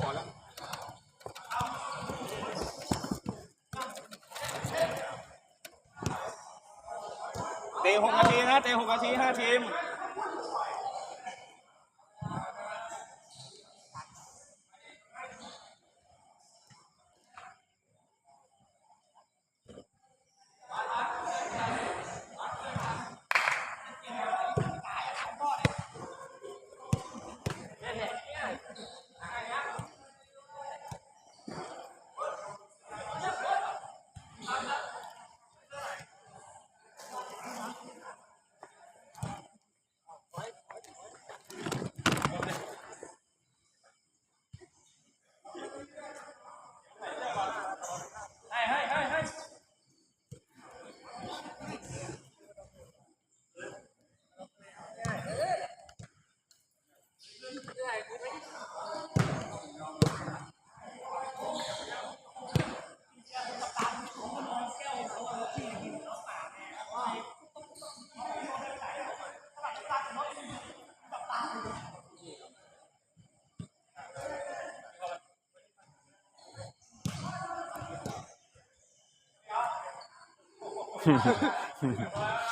เตะหกนาทีนะเตะหกนาทีห้าทีม 哼哼哼哼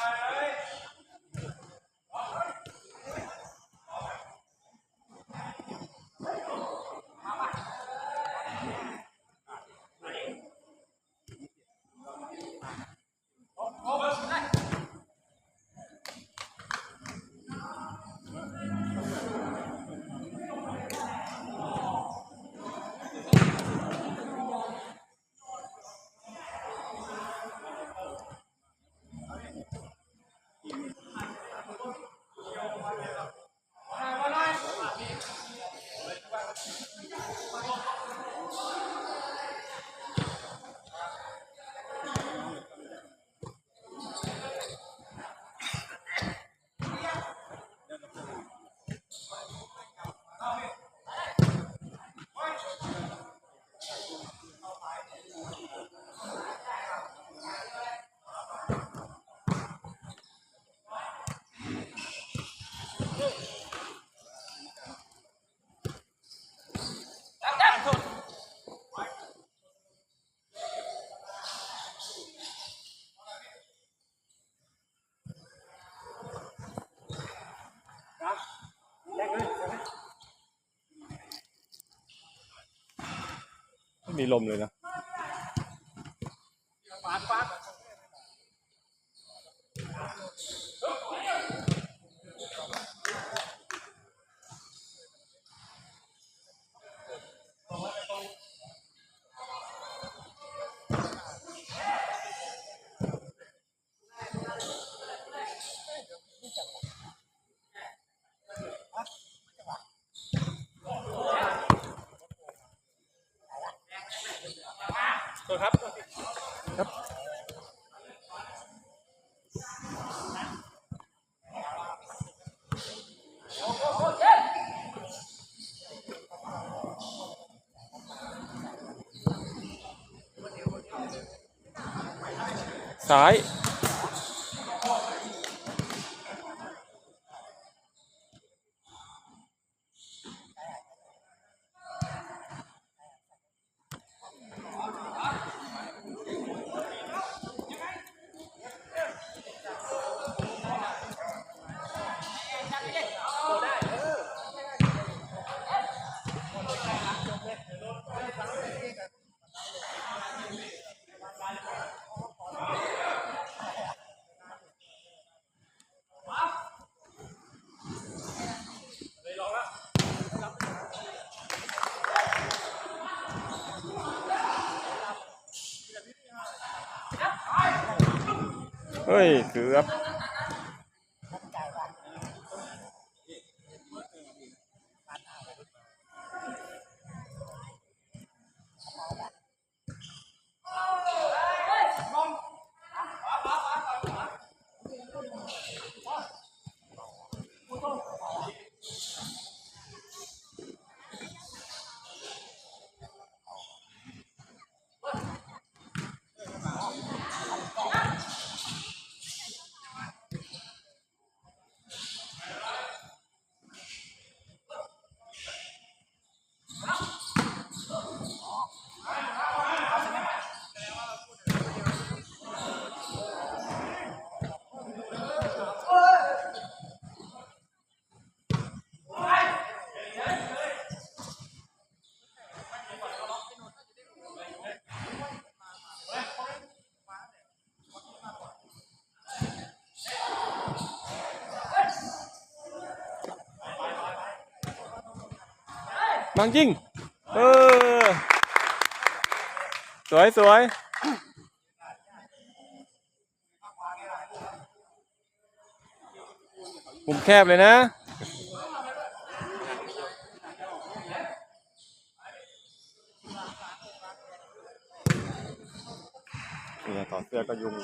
มีลมเลยนะ ตัวครับซ้าย เฮ้ยเกือบ บางจริง เออ สวยสวยมุมแคบเลยนะ เนี่ยถอเสื้อก็ยุง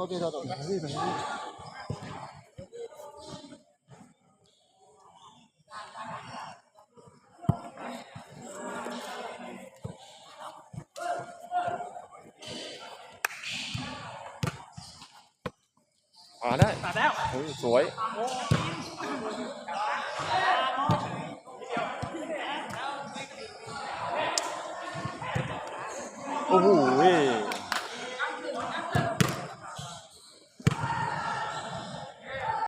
อีกอ่าได้ตัดแล้วเฮ้ยสวย โอ้โห